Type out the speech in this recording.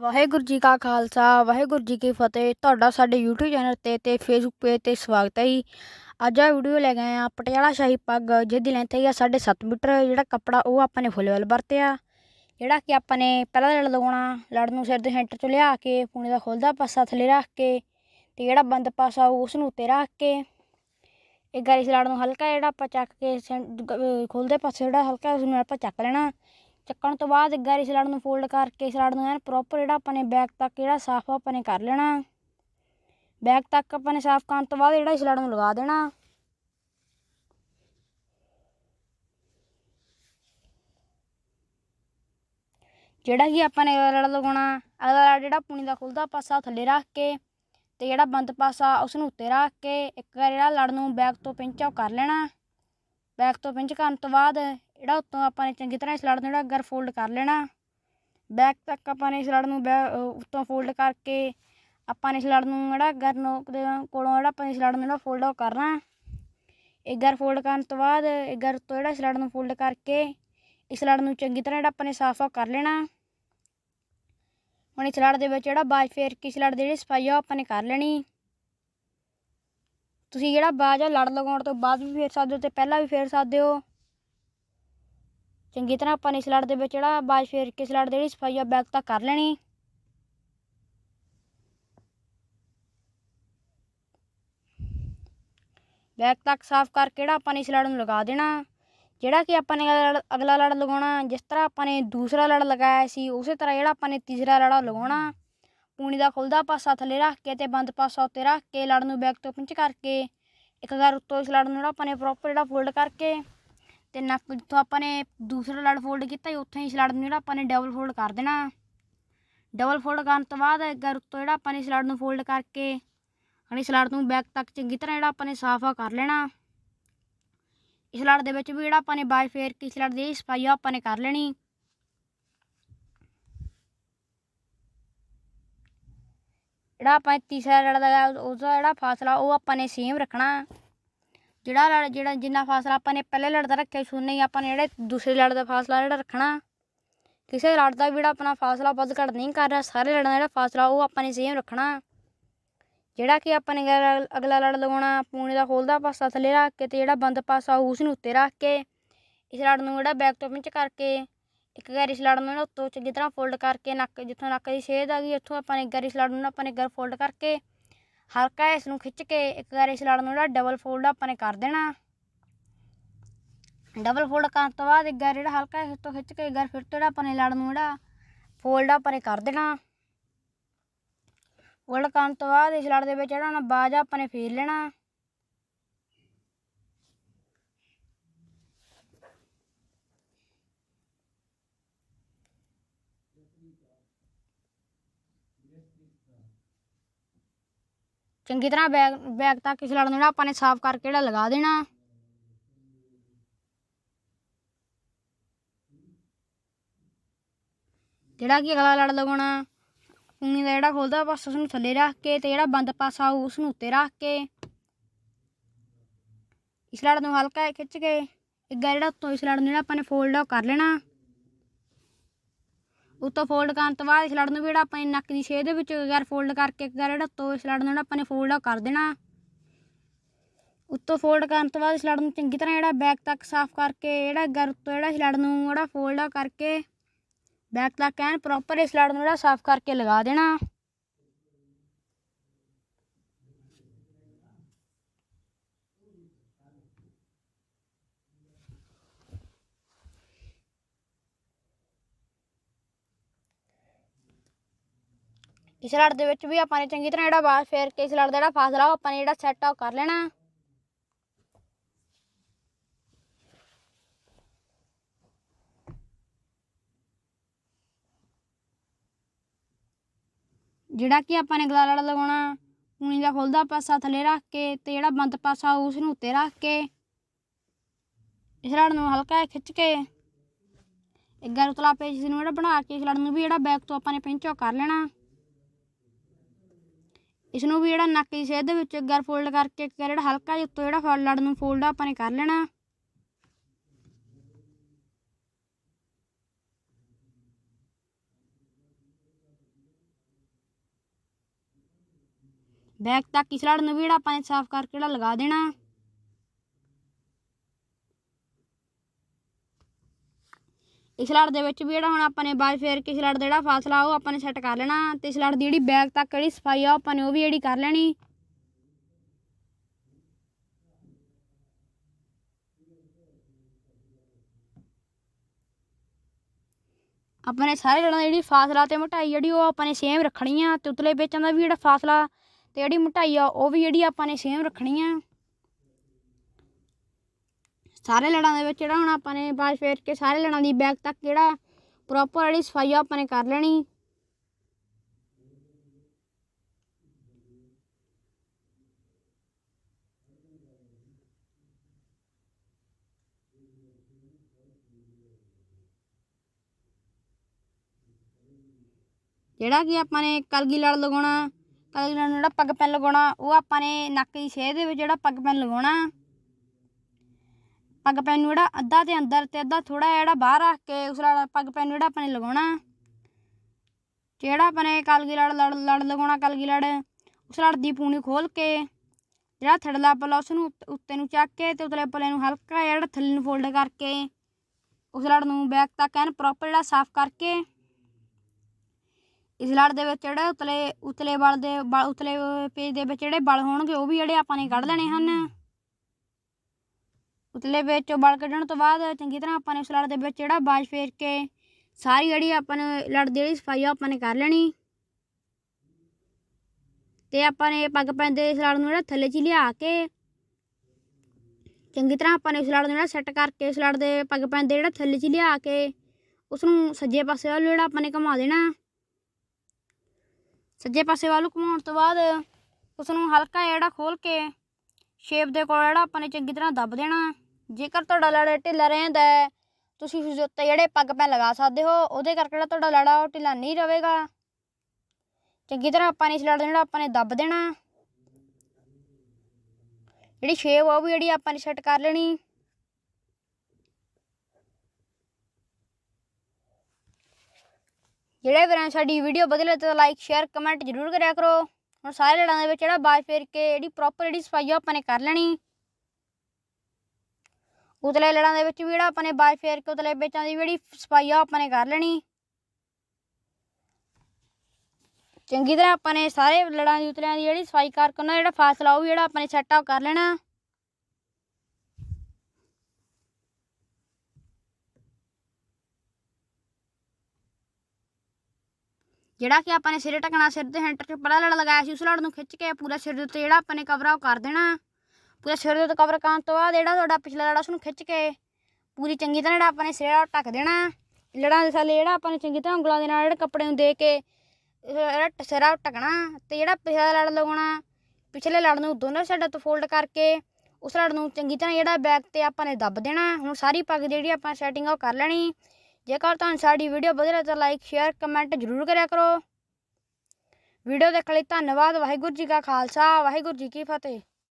ਵਾਹਿਗੁਰੂ ਜੀ ਕਾ ਖਾਲਸਾ, ਵਾਹਿਗੁਰੂ ਜੀ ਕੀ ਫਤਿਹ। ਤੁਹਾਡਾ ਸਾਡੇ YouTube ਚੈਨਲ ਤੇ ਤੇ Facebook ਪੇਜ ਤੇ ਸਵਾਗਤ ਹੈ ਜੀ। ਅੱਜ ਆ ਵੀਡੀਓ ਲੈ ਗਏ ਆਏ ਆ ਪਟਿਆਲਾ ਸ਼ਾਹੀ ਪੱਗ, ਜਿਹਦੀ ਲੈਂਥ ਹੈਗੀ ਆ 7.5 ਮੀਟਰ। ਜਿਹੜਾ ਕੱਪੜਾ ਉਹ ਆਪਾਂ ਨੇ ਫੁੱਲ ਵੈਲ ਵਰਤਿਆ। ਜਿਹੜਾ ਕਿ ਆਪਾਂ ਨੇ ਪਹਿਲਾਂ ਲੜ ਲਗਾਉਣਾ ਲੜ ਨੂੰ ਸਿਰ ਦੇ ਸੈਂਟਰ ਚ ਲਿਆ ਕੇ, ਪੂਣੇ ਦਾ ਖੁੱਲਦਾ ਪਾਸਾ ਥੱਲੇ ਰੱਖ ਕੇ, ਤੇ ਜਿਹੜਾ ਬੰਦ ਪਾਸਾ ਉਸ ਨੂੰ ਉੱਤੇ ਰੱਖ ਕੇ, ਇੱਕ ਵਾਰੀ ਇਸ ਲੜ ਨੂੰ ਹਲਕਾ ਜਿਹੜਾ ਆਪਾਂ ਚੱਕ ਕੇ, ਖੁੱਲਦੇ ਪਾਸੇ ਜਿਹੜਾ ਹਲਕਾ ਉਸ ਨੂੰ ਆਪਾਂ ਚੱਕ ਲੈਣਾ। ਚੱਕਣ ਤੋਂ ਬਾਅਦ ਇੱਕ ਵਾਰੀ ਲੜ ਨੂੰ ਫੋਲਡ ਕਰਕੇ ਇਸ ਲੜ ਨੂੰ ਐਨ ਪ੍ਰੋਪਰ ਜਿਹੜਾ ਆਪਾਂ ਨੇ ਬੈਕ ਤੱਕ ਜਿਹੜਾ ਸਾਫ਼ ਆਪਾਂ ਨੇ ਕਰ ਲੈਣਾ। ਬੈਕ ਤੱਕ ਆਪਾਂ ਨੇ ਸਾਫ਼ ਕਰਨ ਤੋਂ ਬਾਅਦ ਜਿਹੜਾ ਇਸ ਲੜ ਨੂੰ ਲਗਾ ਦੇਣਾ। ਜਿਹੜਾ ਕਿ ਆਪਾਂ ਨੇ ਅਗਲਾ ਲੜ ਲਗਾਉਣਾ, ਅਗਲਾ ਲੜ ਜਿਹੜਾ ਪੁਣੀ ਦਾ ਖੁੱਲਦਾ ਪਾਸਾ ਥੱਲੇ ਰੱਖ ਕੇ ਤੇ ਜਿਹੜਾ ਬੰਦ ਪਾਸਾ ਉਸ ਨੂੰ ਉੱਤੇ ਰੱਖ ਕੇ ਇੱਕ ਵਾਰ ਜਿਹੜਾ ਲੜ ਨੂੰ ਬੈਕ ਤੋਂ ਪਿੰਚ ਆਫ ਕਰ ਲੈਣਾ। ਬੈਕ ਤੋਂ ਪਿੰਚ ਕਰਨ ਤੋਂ ਬਾਅਦ ਜਿਹੜਾ ਉੱਤੋਂ ਆਪਾਂ ਨੇ ਚੰਗੀ ਤਰ੍ਹਾਂ ਇਸ ਲੜ ਨੂੰ ਜਿਹੜਾ ਅੱਗਰ ਫੋਲਡ ਕਰ ਲੈਣਾ ਬੈਕ ਤੱਕ ਆਪਾਂ ਨੇ ਇਸ ਲੜ ਨੂੰ ਉੱਤੋਂ ਫੋਲਡ ਕਰਕੇ ਆਪਾਂ ਨੇ ਇਸ ਲੜ ਨੂੰ ਜਿਹੜਾ ਅੱਗਰ ਨੋਕ ਦੇ ਕੋਲੋਂ ਜਿਹੜਾ ਆਪਾਂ ਇਸ ਲੜ ਨੂੰ ਜਿਹੜਾ ਫੋਲਡ ਆਊਟ ਕਰਨਾ। ਇਹ ਗਰ ਫੋਲਡ ਕਰਨ ਤੋਂ ਬਾਅਦ ਇਹ ਗਰ ਤੋਂ ਜਿਹੜਾ ਇਸ ਲੜ ਨੂੰ ਫੋਲਡ ਕਰਕੇ ਇਸ ਲੜ ਨੂੰ ਚੰਗੀ ਤਰ੍ਹਾਂ ਜਿਹੜਾ ਆਪਾਂ ਨੇ ਸਾਫ਼ ਕਰ ਲੈਣਾ। ਹੁਣ ਇਸ ਲੜ ਦੇ ਵਿੱਚ ਜਿਹੜਾ ਬਾਜ ਫੇਰ ਕੇ ਇਸ ਲੜ ਦੀ ਜਿਹੜੀ ਸਫ਼ਾਈ ਆ ਉਹ ਆਪਾਂ ਨੇ ਕਰ ਲੈਣੀ। ਤੁਸੀਂ ਜਿਹੜਾ ਬਾਜ ਆ ਲੜ ਲਗਾਉਣ ਤੋਂ ਬਾਅਦ ਵੀ ਫੇਰ ਸਕਦੇ ਹੋ ਤੇ ਪਹਿਲਾਂ ਵੀ ਫੇਰ ਸਕਦੇ ਹੋ। ਚੰਗੀ ਤਰ੍ਹਾਂ ਆਪਾਂ ਨੇ ਇਸ ਲੜ ਦੇ ਵਿੱਚ ਜਿਹੜਾ ਬਾਜ ਫੇਰ ਕੇ ਇਸ ਲੜ ਦੀ ਜਿਹੜੀ ਸਫ਼ਾਈ ਆ ਬੈਕ ਤੱਕ ਕਰ ਲੈਣੀ। ਬੈਕ ਤੱਕ ਸਾਫ਼ ਕਰਕੇ ਜਿਹੜਾ ਆਪਾਂ ਨੇ ਇਸ ਲੜ ਨੂੰ ਲਗਾ ਦੇਣਾ। ਜਿਹੜਾ ਕਿ ਆਪਾਂ ਨੇ ਅਗਲਾ ਲੜ ਲਗਾਉਣਾ, ਜਿਸ ਤਰ੍ਹਾਂ ਆਪਾਂ ਨੇ ਦੂਸਰਾ ਲੜ ਲਗਾਇਆ ਸੀ, ਉਸੇ ਤਰ੍ਹਾਂ ਜਿਹੜਾ ਆਪਾਂ ਨੇ ਤੀਸਰਾ ਲੜਾ ਲਗਾਉਣਾ। ਪੂਣੀ ਦਾ ਖੁੱਲਦਾ ਪਾਸਾ ਥੱਲੇ ਰੱਖ ਕੇ ਤੇ ਬੰਦ ਪਾਸਾ ਉੱਤੇ ਰੱਖ ਕੇ ਲੜ ਨੂੰ ਬੈਕ ਤੋਂ ਪਿੰਚ ਕਰਕੇ, ਇੱਕ ਵਾਰ ਉੱਤੋਂ ਇਸ ਲੜ ਨੂੰ ਜਿਹੜਾ ਆਪਾਂ ਨੇ ਪ੍ਰੋਪਰ ਜਿਹੜਾ ਫੋਲਡ ਕਰਕੇ ਤੇ ਨੱਕ ਜਿੱਥੋਂ ਆਪਾਂ ਨੇ ਦੂਸਰਾ ਲੜ ਫੋਲਡ ਕੀਤਾ ਉੱਥੋਂ ਹੀ ਇਸ ਲੜ ਨੂੰ ਜਿਹੜਾ ਆਪਾਂ ਨੇ ਡਬਲ ਫੋਲਡ ਕਰ ਦੇਣਾ। ਡਬਲ ਫੋਲਡ ਕਰਨ ਤੋਂ ਬਾਅਦ ਇੱਕ ਵਾਰ ਉੱਤੋਂ ਜਿਹੜਾ ਆਪਾਂ ਨੇ ਇਸ ਲੜ ਨੂੰ ਫੋਲਡ ਕਰਕੇ, ਹੁਣ ਇਸ ਲੜ ਨੂੰ ਬੈਕ ਤੱਕ ਚੰਗੀ ਤਰ੍ਹਾਂ ਜਿਹੜਾ ਆਪਾਂ ਨੇ ਸਾਫ਼ਾ ਕਰ ਲੈਣਾ। ਇਸ ਲੜ ਦੇ ਵਿੱਚ ਵੀ ਜਿਹੜਾ ਆਪਾਂ ਨੇ ਬਾਜ ਫੇਰ ਕੇ ਇਸ ਲੜ ਦੀ ਸਫ਼ਾਈ ਆਪਾਂ ਨੇ ਕਰ ਲੈਣੀ। ਜਿਹੜਾ ਆਪਾਂ ਤੀਸਰਾ ਲੜਦਾ ਲਗਾ ਉਹਦਾ ਜਿਹੜਾ ਫਾਸਲਾ, ਉਹ ਆਪਾਂ ਨੇ ਸੇਮ ਰੱਖਣਾ। ਜਿਹੜਾ ਲੜ ਜਿਹੜਾ ਜਿੰਨਾ ਫਾਸਲਾ ਆਪਾਂ ਨੇ ਪਹਿਲੇ ਲੜ ਦਾ ਰੱਖਿਆ ਸੀ, ਉਨਾ ਹੀ ਆਪਾਂ ਨੇ ਜਿਹੜੇ ਦੂਸਰੇ ਲੜ ਦਾ ਫਾਸਲਾ ਜਿਹੜਾ ਰੱਖਣਾ। ਕਿਸੇ ਲੜ ਦਾ ਵੀ ਜਿਹੜਾ ਆਪਣਾ ਫਾਸਲਾ ਵੱਧ ਘੱਟ ਨਹੀਂ ਕਰ ਰਿਹਾ, ਸਾਰੇ ਲੜਾਂ ਦਾ ਜਿਹੜਾ ਫਾਸਲਾ ਉਹ ਆਪਾਂ ਨੇ ਸੇਮ ਰੱਖਣਾ। ਜਿਹੜਾ ਕਿ ਆਪਾਂ ਨੇ ਅਗਲਾ ਲੜ ਲਗਾਉਣਾ ਪੂਣੇ ਦਾ ਖੋਲਦਾ ਪਾਸਾ ਥੱਲੇ ਰੱਖ ਕੇ ਤੇ ਜਿਹੜਾ ਬੰਦ ਪਾਸਾ ਉਸ ਨੂੰ ਉੱਤੇ ਰੱਖ ਕੇ, ਇਸ ਲੜ ਨੂੰ ਜਿਹੜਾ ਬੈਕ ਤੋਂ ਪਿੰਚ ਕਰਕੇ, ਇੱਕ ਵਾਰ ਇਸ ਲੜ ਨੂੰ ਨਾ ਉੱਤੋਂ ਚੰਗੀ ਤਰ੍ਹਾਂ ਫੋਲਡ ਕਰਕੇ, ਨੱਕ, ਜਿੱਥੋਂ ਨੱਕ ਦੀ ਛੇਦ ਆ ਗਈ, ਉੱਥੋਂ ਆਪਾਂ ਨੇ ਇੱਕ ਵਾਰ ਇਸ ਲੜ ਨੂੰ ਆਪਾਂ ਨੇ ਗਰ ਫੋਲਡ ਕਰਕੇ ਹਲਕਾ ਇਸ ਨੂੰ ਖਿੱਚ ਕੇ ਇੱਕ ਵਾਰ ਇਸ ਲੜ ਨੂੰ ਜਿਹੜਾ ਡਬਲ ਫੋਲਡ ਆਪਾਂ ਨੇ ਕਰ ਦੇਣਾ। ਡਬਲ ਫੋਲਡ ਕਰਨ ਤੋਂ ਬਾਅਦ ਇੱਕ ਵਾਰ ਜਿਹੜਾ ਹਲਕਾ ਇਸ ਤੋਂ ਖਿੱਚ ਕੇ ਇੱਕ ਵਾਰ ਫਿਰ ਤੋਂ ਜਿਹੜਾ ਆਪਾਂ ਨੇ ਲੜ ਨੂੰ ਜਿਹੜਾ ਫੋਲਡ ਆਪਾਂ ਨੇ ਕਰ ਦੇਣਾ। ਫੋਲਡ ਕਰਨ ਤੋਂ ਬਾਅਦ ਇਸ ਲੜ ਦੇ ਵਿੱਚ ਜਿਹੜਾ ਨਾ ਬਾਜ ਆਪਾਂ ਨੇ ਫੇਰ ਲੈਣਾ। ਚੰਗੀ ਤਰ੍ਹਾਂ ਬੈਗ ਬੈਗ ਤੱਕ ਇਸ ਲੜ ਨੂੰ ਜਿਹੜਾ ਆਪਾਂ ਨੇ ਸਾਫ਼ ਕਰਕੇ ਜਿਹੜਾ ਲਗਾ ਦੇਣਾ। ਜਿਹੜਾ ਕਿ ਅਗਲਾ ਲੜ ਲਗਾਉਣਾ ਪੂਣੀ ਦਾ ਜਿਹੜਾ ਖੋਲਦਾ ਪਾਸਾ ਉਸ ਨੂੰ ਥੱਲੇ ਰੱਖ ਕੇ ਤੇ ਜਿਹੜਾ ਬੰਦ ਪਾਸਾ ਉਸ ਨੂੰ ਉੱਤੇ ਰੱਖ ਕੇ। ਇਸ ਲੜ ਨੂੰ ਹਲਕਾ ਖਿੱਚ ਕੇ, ਇੱਕ ਜਿਹੜਾ ਉੱਤੋਂ ਇਸ ਲੜ ਨੂੰ ਜਿਹੜਾ ਆਪਾਂ ਨੇ ਫੋਲਡ ਕਰ ਲੈਣਾ। ਉੱਤੋਂ ਫੋਲਡ ਕਰਨ ਤੋਂ ਬਾਅਦ ਸਲੜ ਨੂੰ ਵੀ ਜਿਹੜਾ ਆਪਾਂ ਨੱਕ ਦੀ ਛੇਦ ਦੇ ਵਿੱਚ ਗੈਰ ਫੋਲਡ ਕਰਕੇ ਇੱਕ ਗੈਰ ਜਿਹੜਾ ਉੱਤੋਂ ਇਸ ਲੜ ਨੂੰ ਜਿਹੜਾ ਆਪਾਂ ਨੇ ਫੋਲਡ ਕਰ ਦੇਣਾ। ਉੱਤੋਂ ਫੋਲਡ ਕਰਨ ਤੋਂ ਬਾਅਦ ਇਸ ਨੂੰ ਚੰਗੀ ਤਰ੍ਹਾਂ ਜਿਹੜਾ ਬੈਕ ਤੱਕ ਸਾਫ਼ ਕਰਕੇ ਜਿਹੜਾ ਗੈਰ ਉੱਤੋਂ ਜਿਹੜਾ ਇਸ ਨੂੰ ਜਿਹੜਾ ਫੋਲਡ ਕਰਕੇ ਬੈਕ ਤੱਕ ਐਨ ਪ੍ਰੋਪਰ ਇਸ ਲੜ ਨੂੰ ਜਿਹੜਾ ਸਾਫ਼ ਕਰਕੇ ਲਗਾ ਦੇਣਾ। ਇਸ ਲੜ ਦੇ ਵਿੱਚ ਵੀ ਆਪਾਂ ਨੇ ਚੰਗੀ ਤਰ੍ਹਾਂ ਜਿਹੜਾ ਬਾਸ ਫੇਰ ਕੇ ਇਸ ਲੜ ਦਾ ਜਿਹੜਾ ਫਾਸਲਾ, ਉਹ ਆਪਾਂ ਨੇ ਜਿਹੜਾ ਸੈੱਟ ਉਹ ਕਰ ਲੈਣਾ। ਜਿਹੜਾ ਕਿ ਆਪਾਂ ਨੇ ਗਲਾ ਲੜ ਲਗਾਉਣਾ ਪੂਣੀ ਦਾ ਖੁੱਲਦਾ ਪਾਸਾ ਥੱਲੇ ਰੱਖ ਕੇ ਤੇ ਜਿਹੜਾ ਬੰਦ ਪਾਸਾ ਉਸ ਨੂੰ ਉੱਤੇ ਰੱਖ ਕੇ ਇਸ ਲੜ ਨੂੰ ਹਲਕਾ ਖਿੱਚ ਕੇ ਇੱਕ ਗਰ ਉਤਲਾ ਪੇਜ ਨੂੰ ਜਿਹੜਾ ਬਣਾ ਕੇ ਇਸ ਲੜ ਨੂੰ ਵੀ ਜਿਹੜਾ ਬੈਕ ਤੋਂ ਆਪਾਂ ਨੇ ਪਿੰਚੋ ਕਰ ਲੈਣਾ। ਇਸ ਨੂੰ ਵੀ ਜਿਹੜਾ ਨੱਕ ਦੀ ਸੇਧ ਦੇ ਵਿੱਚ ਗਰ ਫੋਲਡ ਕਰਕੇ ਇੱਕ ਜਿਹੜਾ ਹਲਕਾ ਜਿਹਾ ਉੱਤੋਂ ਜਿਹੜਾ ਫੋਲਡ ਨੂੰ ਫੋਲਡ ਆਪਾਂ ਨੇ ਕਰ ਲੈਣਾ। ਬੈਕ ਤੱਕ ਇਸ ਲੜ ਨੂੰ ਵੀ ਜਿਹੜਾ ਆਪਾਂ ਨੇ ਸਾਫ਼ ਕਰਕੇ ਜਿਹੜਾ ਲਗਾ ਦੇਣਾ। ਇਸ ਲੜ ਦੇ ਵਿੱਚ ਵੀ ਜਿਹੜਾ ਹੁਣ ਆਪਾਂ ਨੇ ਬਾਜ ਫੇਰ ਕੇ ਇਸ ਲੜ ਦਾ ਜਿਹੜਾ ਫਾਸਲਾ, ਉਹ ਆਪਾਂ ਨੇ ਸੈੱਟ ਕਰ ਲੈਣਾ। ਤੇ ਇਸ ਲੜ ਦੀ ਜਿਹੜੀ ਬੈਕ ਤੱਕ ਜਿਹੜੀ ਸਫ਼ਾਈ ਆ, ਉਹ ਆਪਾਂ ਨੇ ਉਹ ਵੀ ਜਿਹੜੀ ਕਰ ਲੈਣੀ। ਆਪਾਂ ਨੇ ਸਾਰੇ ਜਣਾਂ ਦੀ ਜਿਹੜੀ ਫਾਸਲਾ ਤੇ ਮੋਟਾਈ ਜਿਹੜੀ, ਉਹ ਆਪਾਂ ਨੇ ਸੇਮ ਰੱਖਣੀ ਆ। ਤੇ ਉਤਲੇ ਵੇਚਾਂ ਦਾ ਵੀ ਜਿਹੜਾ ਫਾਸਲਾ ਤੇ ਜਿਹੜੀ ਮੋਟਾਈ ਆ, ਉਹ ਵੀ ਜਿਹੜੀ ਆਪਾਂ ਨੇ ਸੇਮ ਰੱਖਣੀ ਆ। ਸਾਰੇ ਲੜਾਂ ਦੇ ਵਿੱਚ ਜਿਹੜਾ ਹੁਣ ਆਪਾਂ ਨੇ ਬਾਜ ਫੇਰ ਕੇ ਸਾਰੇ ਲੜਾਂ ਦੀ ਬੈਕ ਤੱਕ ਜਿਹੜਾ ਪ੍ਰੋਪਰ ਜਿਹੜੀ ਸਫ਼ਾਈ ਆ ਆਪਾਂ ਨੇ ਕਰ ਲੈਣੀ। ਜਿਹੜਾ ਕਿ ਆਪਾਂ ਨੇ ਕਲਗੀ ਲੜ ਲਗਾਉਣਾ ਕਲਗੀ ਲੜ ਜਿਹੜਾ ਪੱਗ ਪੈਨ ਲਗਾਉਣਾ, ਉਹ ਆਪਾਂ ਨੇ ਨੱਕ ਦੀ ਛੇ ਦੇ ਵਿੱਚ ਜਿਹੜਾ ਪੱਗ ਪੈਨ ਲਗਾਉਣਾ। ਪੱਗ ਪੈਨ ਨੂੰ ਜਿਹੜਾ ਅੱਧਾ ਤੇ ਅੰਦਰ ਤੇ ਅੱਧਾ ਥੋੜਾ ਜਿਹੜਾ ਬਾਹਰ ਰੱਖ ਕੇ ਉਸ ਨਾਲ ਪੱਗ ਪੈਨ ਨੂੰ ਜਿਹੜਾ ਆਪਾਂ ਨੇ ਲਗਾਉਣਾ। ਜਿਹੜਾ ਆਪਾਂ ਨੇ ਕਲਗੀ ਲੜ ਲੜ ਲੜ ਲਗਾਉਣਾ ਕਲਗੀ ਲੜ ਉਸ ਲੜ ਦੀ ਪੂਣੀ ਖੋਲ ਕੇ ਜਿਹੜਾ ਥੜਲਾ ਪਲਾ ਉਸ ਨੂੰ ਉੱਤੇ ਨੂੰ ਚੱਕ ਕੇ ਤੇ ਉਤਲੇ ਪਲੇ ਨੂੰ ਹਲਕਾ ਜਿਹੜਾ ਥੱਲੇ ਨੂੰ ਫੋਲਡ ਕਰਕੇ ਉਸ ਲੜ ਨੂੰ ਬੈਕ ਤੱਕ ਐਨ ਪ੍ਰੋਪਰ ਜਿਹੜਾ ਸਾਫ਼ ਕਰਕੇ ਇਸ ਲੜ ਦੇ ਵਿੱਚ ਜਿਹੜੇ ਉਤਲੇ ਉਤਲੇ ਬਲ ਦੇ, ਬਲ, ਉਤਲੇ ਪੇਜ ਦੇ ਵਿੱਚ ਜਿਹੜੇ ਬਲ ਹੋਣਗੇ ਉਹ ਵੀ ਜਿਹੜੇ ਆਪਾਂ ਨੇ ਕੱਢ ਲੈਣੇ ਹਨ। ਉਤਲੇ ਵਿੱਚੋਂ ਬਲ ਕੱਢਣ ਤੋਂ ਬਾਅਦ ਚੰਗੀ ਤਰ੍ਹਾਂ ਆਪਾਂ ਨੇ ਉਸ ਲੜ ਦੇ ਵਿੱਚ ਜਿਹੜਾ ਬਾਜ ਫੇਰ ਕੇ ਸਾਰੀ ਜਿਹੜੀ ਆਪਾਂ ਨੇ ਲੜ ਦੀ ਜਿਹੜੀ ਸਫ਼ਾਈ ਆ ਆਪਾਂ ਨੇ ਕਰ ਲੈਣੀ। ਤੇ ਆਪਾਂ ਨੇ ਪੱਗ ਪੈਂਦੇ ਇਸ ਲੜ ਨੂੰ ਜਿਹੜਾ ਥੱਲੇ 'ਚ ਹੀ ਲਿਆ ਕੇ ਚੰਗੀ ਤਰ੍ਹਾਂ ਆਪਾਂ ਨੇ ਇਸ ਲੜ ਨੂੰ ਜਿਹੜਾ ਸੈੱਟ ਕਰਕੇ ਇਸ ਲੜ ਦੇ ਪੱਗ ਪੈਂਦੇ ਜਿਹੜਾ ਥੱਲੇ 'ਚ ਲਿਆ ਕੇ ਉਸ ਨੂੰ ਸੱਜੇ ਪਾਸੇ ਵੱਲ ਜਿਹੜਾ ਆਪਾਂ ਨੇ ਘੁਮਾ ਦੇਣਾ। ਸੱਜੇ ਪਾਸੇ ਵੱਲ ਨੂੰ ਘੁਮਾਉਣ ਤੋਂ ਬਾਅਦ ਉਸ ਨੂੰ ਹਲਕਾ ਜਿਹੜਾ ਖੋਲ ਕੇ ਸ਼ੇਪ ਦੇ ਕੋਲ ਜਿਹੜਾ ਆਪਾਂ ਨੇ ਚੰਗੀ ਤਰ੍ਹਾਂ ਦੱਬ ਦੇਣਾ। ਜੇਕਰ ਤੁਹਾਡਾ ਲੜਾ ਢਿੱਲਾ ਰਹਿੰਦਾ ਹੈ, ਤੁਸੀਂ ਉਸ ਦੇ ਉੱਤੇ ਜਿਹੜੇ ਪੱਗ ਪੈ ਲਗਾ ਸਕਦੇ ਹੋ, ਉਹਦੇ ਕਰਕੇ ਜਿਹੜਾ ਤੁਹਾਡਾ ਲੜਾ ਉਹ ਢਿੱਲਾ ਨਹੀਂ ਰਹੇਗਾ। ਚੰਗੀ ਤਰ੍ਹਾਂ ਆਪਾਂ ਨੇ ਇਸ ਲੜ ਜਿਹੜਾ ਆਪਾਂ ਨੇ ਦੱਬ ਦੇਣਾ। ਜਿਹੜੀ ਸ਼ੇਪ ਉਹ ਵੀ ਜਿਹੜੀ ਆਪਾਂ ਨੇ ਸੈੱਟ ਕਰ ਲੈਣੀ। ਜਿਹੜੇ ਵੀਰਾਂ ਸਾਡੀ ਵੀਡੀਓ ਵਧੀਆ ਤਾਂ ਲਾਈਕ, ਸ਼ੇਅਰ, ਕਮੈਂਟ ਜ਼ਰੂਰ ਕਰਿਆ ਕਰੋ। ਹੁਣ ਸਾਰੇ ਲੜਾਂ ਦੇ ਵਿੱਚ ਜਿਹੜਾ ਬਾਜ ਫੇਰ ਕੇ, ਜਿਹੜੀ ਪ੍ਰੋਪਰ ਜਿਹੜੀ ਸਫ਼ਾਈ ਆ ਉਹ ਆਪਾਂ ਨੇ ਕਰ ਲੈਣੀ। ਉਤਲੇ ਲੜਾਂ ਦੇ ਵਿੱਚ ਵੀ ਜਿਹੜਾ ਆਪਾਂ ਨੇ ਬਾਜ ਫੇਰ ਕੇ ਉਤਲੇ ਵਿੱਚਾਂ ਦੀ ਜਿਹੜੀ ਸਫ਼ਾਈ ਆ ਉਹ ਆਪਾਂ ਨੇ ਕਰ ਲੈਣੀ। ਚੰਗੀ ਤਰ੍ਹਾਂ ਆਪਾਂ ਨੇ ਸਾਰੇ ਲੜਾਂ ਦੀ ਉਤਲਿਆਂ ਦੀ ਜਿਹੜੀ ਸਫ਼ਾਈ ਕਰਕੇ ਉਹਨਾਂ ਦਾ ਜਿਹੜਾ ਫਾਸਲਾ, ਉਹ ਵੀ ਜਿਹੜਾ ਆਪਾਂ ਨੇ ਸੈੱਟ ਆਪ ਕਰ ਲੈਣਾ। ਜਿਹੜਾ ਕਿ ਆਪਾਂ ਨੇ ਸਿਰੇ ਟਕਣਾ ਸਿਰ ਦੇ ਹੈਂਟਰ 'ਚ ਪਹਿਲਾ ਲੜ ਲਗਾਇਆ ਸੀ, ਉਸ ਲੜ ਨੂੰ ਖਿੱਚ ਕੇ ਪੂਰਾ ਸਿਰ ਦੇ ਉੱਤੇ ਜਿਹੜਾ ਆਪਾਂ ਨੇ ਕਵਰ ਆ ਉਹ ਕਰ ਦੇਣਾ। ਪੂਰਾ ਸਿਰ ਦੇ ਉੱਤੇ ਕਵਰ ਕਰਨ ਤੋਂ ਬਾਅਦ ਜਿਹੜਾ ਤੁਹਾਡਾ ਪਿਛਲਾ ਲੜਾ ਉਸਨੂੰ ਖਿੱਚ ਕੇ ਪੂਰੀ ਚੰਗੀ ਤਰ੍ਹਾਂ ਜਿਹੜਾ ਆਪਾਂ ਨੇ ਸਿਰ ਢੱਕ ਦੇਣਾ। ਲੜਾਂ ਦੇ ਥੱਲੇ ਜਿਹੜਾ ਆਪਾਂ ਨੇ ਚੰਗੀ ਤਰ੍ਹਾਂ ਉਂਗਲਾਂ ਦੇ ਨਾਲ ਜਿਹੜੇ ਕੱਪੜੇ ਨੂੰ ਦੇ ਕੇ ਸਿਰਾ ਢਕਣਾ ਤੇ ਜਿਹੜਾ ਪਿਛਲਾ ਲੜ ਲਗਾਉਣਾ, ਪਿਛਲੇ ਲੜ ਨੂੰ ਦੋਨੋਂ ਸਾਈਡਾਂ ਤੋਂ ਫੋਲਡ ਕਰਕੇ ਉਸ ਲੜ ਨੂੰ ਚੰਗੀ ਤਰ੍ਹਾਂ ਜਿਹੜਾ ਬੈਕ ਤੇ ਆਪਾਂ ਨੇ ਦੱਬ ਦੇਣਾ। ਹੁਣ ਸਾਰੀ ਪੱਗ ਜਿਹੜੀ ਆਪਾਂ ਸੈਟਿੰਗ ਆ ਉਹ ਕਰ ਲੈਣੀ। ਜੇਕਰ ਤੁਹਾਨੂੰ ਸਾਡੀ ਵੀਡੀਓ ਵਧੀਆ ਲੱਗੇ ਤਾਂ ਲਾਈਕ ਸ਼ੇਅਰ ਕਮੈਂਟ ਜ਼ਰੂਰ ਕਰਿਆ ਕਰੋ। ਵੀਡੀਓ ਦੇਖਣ ਲਈ ਧੰਨਵਾਦ। ਵਾਹਿਗੁਰੂ ਜੀ ਕਾ ਖਾਲਸਾ। ਵਾਹਿਗੁਰੂ ਜੀ ਕੀ ਫਤਿਹ।